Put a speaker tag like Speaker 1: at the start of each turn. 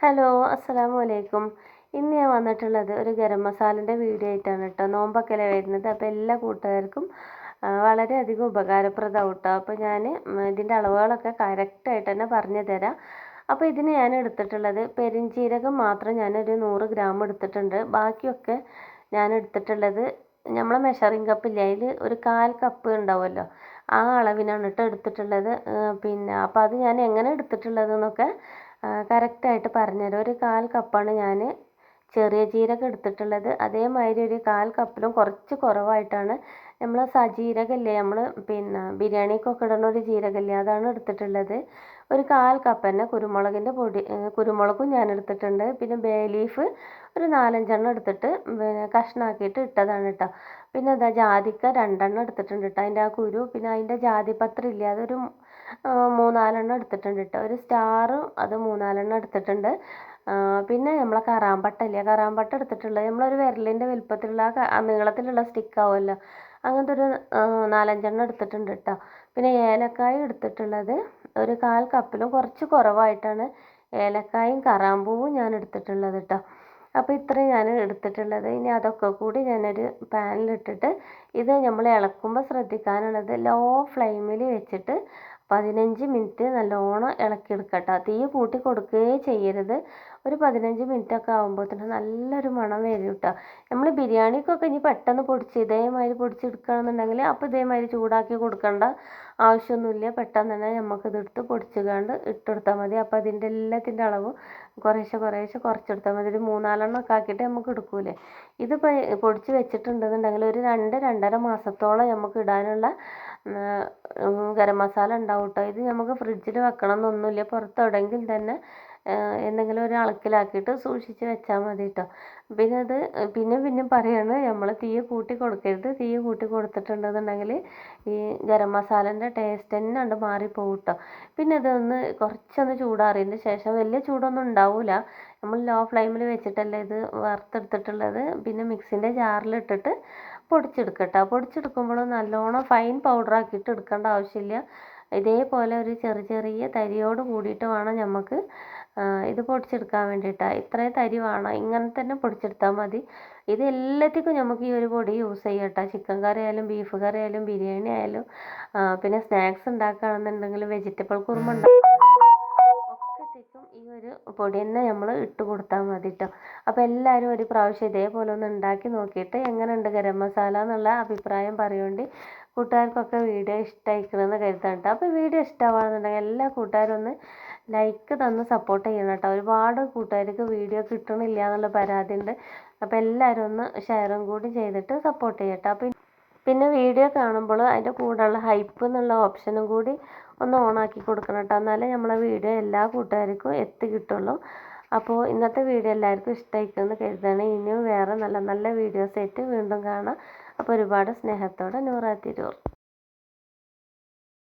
Speaker 1: Hello അസ്സലാമു അലൈക്കും ഇന്ന് ഞാൻ വന്നിട്ടുള്ളത് ഒരു ഗരം മസാലന്റെ വീഡിയോ ആയിട്ടാണ് കേട്ടോ. നോമ്പൊക്കെ വരുന്നത്. അപ്പോൾ എല്ലാ കൂട്ടുകാർക്കും വളരെയധികം ഉപകാരപ്രദമാവും കേട്ടോ. അപ്പോൾ ഞാൻ ഇതിന്റെ അളവുകളൊക്കെ കറക്റ്റായിട്ട് തന്നെ പറഞ്ഞു തരാം. അപ്പോൾ ഇതിന് ഞാൻ എടുത്തിട്ടുള്ളത് പെരിഞ്ചീരകം മാത്രം ഞാനൊരു നൂറ് ഗ്രാം എടുത്തിട്ടുണ്ട്. ബാക്കിയൊക്കെ ഞാൻ എടുത്തിട്ടുള്ളത് നമ്മളെ മെഷറിംഗ് കപ്പില്ല അതിൽ ഒരു കാൽ കപ്പ് ഉണ്ടാവുമല്ലോ? ആ അളവിനാണ് കേട്ടോ എടുത്തിട്ടുള്ളത്. പിന്നെ അപ്പോൾ അത് ഞാൻ എങ്ങനെ എടുത്തിട്ടുള്ളത് എന്നൊക്കെ കറക്റ്റായിട്ട് പറഞ്ഞുതരാം. ഒരു കാൽ കപ്പാണ് ഞാൻ ചെറിയ ജീരകം എടുത്തിട്ടുള്ളത്. അതേമാതിരി ഒരു കാൽ കപ്പിലും കുറച്ച് കുറവായിട്ടാണ് നമ്മൾ സജീരകമില്ലേ നമ്മൾ പിന്നെ ബിരിയാണിക്കൊക്കെ ഇടുന്ന ഒരു ജീരകമില്ലേ അതാണ് എടുത്തിട്ടുള്ളത്. ഒരു കാൽ കപ്പ് തന്നെ കുരുമുളകിന്റെ പൊടി കുരുമുളകും ഞാൻ എടുത്തിട്ടുണ്ട്. പിന്നെ ബേ ലീഫ് ഒരു നാലഞ്ചെണ്ണം എടുത്തിട്ട് പിന്നെ കഷ്ണാക്കിയിട്ട് ഇട്ടതാണ് കേട്ടോ പിന്നെ ഇതാ ജാതിക്ക രണ്ടെണ്ണം എടുത്തിട്ടുണ്ട് കേട്ടോ അതിന്റെ ആ കുരു പിന്നെ അതിന്റെ ജാതിപത്രം ഇല്ലേ അതൊരു മൂന്നാലെണ്ണം എടുത്തിട്ടുണ്ട് കേട്ടോ ഒരു സ്റ്റാറും അത് മൂന്നാലെണ്ണം എടുത്തിട്ടുണ്ട്. പിന്നെ നമ്മളെ കറാമ്പട്ട ഇല്ലേ കറാമ്പട്ട എടുത്തിട്ടുള്ളത് നമ്മളൊരു വിരലിന്റെ വലുപ്പത്തിലുള്ള നീളത്തിലുള്ള സ്റ്റിക്കാവുമല്ലോ അങ്ങനത്തെ ഒരു നാലഞ്ച് നാലഞ്ചെണ്ണം എടുത്തിട്ടുണ്ട് കേട്ടോ പിന്നെ ഏലക്കായ എടുത്തിട്ടുള്ളത് ഒരു കാൽ കപ്പിലും കുറച്ച് കുറവായിട്ടാണ് ഏലക്കായും കറാമ്പൂവും ഞാൻ എടുത്തിട്ടുള്ളത് കേട്ടോ അപ്പോൾ ഇത്രയും ഞാൻ എടുത്തിട്ടുള്ളത്. ഇനി അതൊക്കെ കൂടി ഞാനൊരു പാനിലിട്ടിട്ട് ഇത് നമ്മൾ ഇളക്കുമ്പോൾ ശ്രദ്ധിക്കാനുള്ളത് ലോ ഫ്ലെയിമിൽ വെച്ചിട്ട് പതിനഞ്ച് മിനിറ്റ് നല്ലോണം ഇളക്കിയെടുക്കട്ടോ തീ കൂട്ടി കൊടുക്കുകയേ ചെയ്യരുത്. ഒരു പതിനഞ്ച് മിനിറ്റ് ഒക്കെ ആകുമ്പോഴത്തേനും നല്ലൊരു മണം വരും കേട്ടോ നമ്മൾ ബിരിയാണിക്കൊക്കെ ഇനി പെട്ടെന്ന് പൊടിച്ച് ഇതേമാതിരി പൊടിച്ചെടുക്കുകയാണെന്നുണ്ടെങ്കിൽ അപ്പോൾ ഇതേമാതിരി ചൂടാക്കി കൊടുക്കേണ്ട ആവശ്യമൊന്നുമില്ല പെട്ടെന്ന് തന്നെ നമുക്കിതെടുത്ത് പൊടിച്ചുകൊണ്ട് ഇട്ടെടുത്താൽ മതി. അപ്പോൾ അതിന്റെ എല്ലാത്തിന്റെ അളവും കുറേശ്ശെ കുറേശ്ശെ കുറച്ചെടുത്താൽ മതി. ഒരു മൂന്നാലെണ്ണം ഒക്കെ ആക്കിയിട്ട് നമുക്ക് എടുക്കൂലേ. ഇത് പൊടിച്ച് വെച്ചിട്ടുണ്ടെന്നുണ്ടെങ്കിൽ ഒരു രണ്ട് രണ്ടര മാസത്തോളം നമുക്ക് ഇടാനുള്ള ഗരം മസാല ഉണ്ടാവും കേട്ടോ ഇത് നമുക്ക് ഫ്രിഡ്ജിൽ വെക്കണം എന്നൊന്നുമില്ല തന്നെ എന്തെങ്കിലും ഒരു അളക്കിലാക്കിയിട്ട് സൂക്ഷിച്ച് വെച്ചാൽ മതി കേട്ടോ പിന്നെ അത് പിന്നെ പിന്നെ പറയാണ് നമ്മൾ തീ കൂട്ടി കൊടുക്കരുത്. തീ കൂട്ടി കൊടുത്തിട്ടുണ്ടെന്നുണ്ടെങ്കിൽ ഈ ഗരം മസാലന്റെ ടേസ്റ്റ് തന്നെ ഉണ്ട് മാറിപ്പോകും കേട്ടോ പിന്നെ ഇതൊന്ന് കുറച്ചൊന്ന് ചൂടാറിയതിന് ശേഷം വലിയ ചൂടൊന്നും ഉണ്ടാവില്ല നമ്മൾ ലോ ഫ്ലെയിമിൽ വെച്ചിട്ടല്ലേ ഇത് വറുത്തെടുത്തിട്ടുള്ളത്. പിന്നെ മിക്സിന്റെ ജാറിലിട്ടിട്ട് പൊടിച്ചെടുക്കട്ടോ പൊടിച്ചെടുക്കുമ്പോൾ നല്ലോണം ഫൈൻ പൗഡർ ആക്കിയിട്ട് എടുക്കേണ്ട ആവശ്യമില്ല. ഇതേപോലെ ഒരു ചെറിയ ചെറിയ തരിയോട് കൂടിയിട്ട് വേണം നമുക്ക് ഇത് പൊടിച്ചെടുക്കാൻ വേണ്ടിയിട്ടാണ് ഇത്രയും തരി വേണം. ഇങ്ങനെ തന്നെ പൊടിച്ചെടുത്താൽ മതി. ഇത് എല്ലാത്തിക്കും നമുക്ക് ഈ ഒരു പൊടി യൂസ് ചെയ്യാം കേട്ടോ ചിക്കൻ കറി ആയാലും ബീഫ് കറി ആയാലും ബിരിയാണി ആയാലും പിന്നെ സ്നാക്സ് ഉണ്ടാക്കുകയാണെന്നുണ്ടെങ്കിൽ വെജിറ്റബിൾ കുറുമ ഒക്കത്തേക്കും ഈ ഒരു പൊടി തന്നെ നമ്മൾ ഇട്ട് കൊടുത്താൽ മതി കേട്ടോ അപ്പോൾ എല്ലാവരും ഒരു പ്രാവശ്യം ഇതേപോലെ ഒന്ന് ഉണ്ടാക്കി നോക്കിയിട്ട് എങ്ങനെയുണ്ട് ഗരം മസാല എന്നുള്ള അഭിപ്രായം പറയുകൊണ്ട് കൂട്ടുകാർക്കൊക്കെ വീഡിയോ ഇഷ്ടമായിരിക്കണമെന്ന് കരുതാം കേട്ടോ അപ്പോൾ വീഡിയോ ഇഷ്ടമാണെന്നുണ്ടെങ്കിൽ എല്ലാ കൂട്ടുകാരും ഒന്ന് ലൈക്ക് തന്ന് സപ്പോർട്ട് ചെയ്യണം കേട്ടോ. ഒരുപാട് കൂട്ടുകാർക്ക് വീഡിയോ കിട്ടണില്ല എന്നുള്ള പരാതി ഉണ്ട് അപ്പോൾ എല്ലാവരും ഒന്ന് ഷെയറും കൂടി ചെയ്തിട്ട് സപ്പോർട്ട് ചെയ്യട്ടോ. അപ്പോൾ പിന്നെ വീഡിയോ കാണുമ്പോൾ അതിന്റെ കൂടെയുള്ള ഹൈപ്പ് എന്നുള്ള ഓപ്ഷനും കൂടി ഒന്ന് ഓണാക്കി കൊടുക്കണം കേട്ടോ. എന്നാലേ നമ്മളെ വീഡിയോ എല്ലാ കൂട്ടുകാർക്കും എത്തി കിട്ടുള്ളൂ. അപ്പോൾ ഇന്നത്തെ വീഡിയോ എല്ലാവർക്കും ഇഷ്ടമായിക്കുമെന്ന് കരുതാണ് ഇനിയും വേറെ നല്ല നല്ല വീഡിയോസ് ആയിട്ട് വീണ്ടും കാണാം. അപ്പോൾ ഒരുപാട് സ്നേഹത്തോടെ നൂറാ തിരൂർ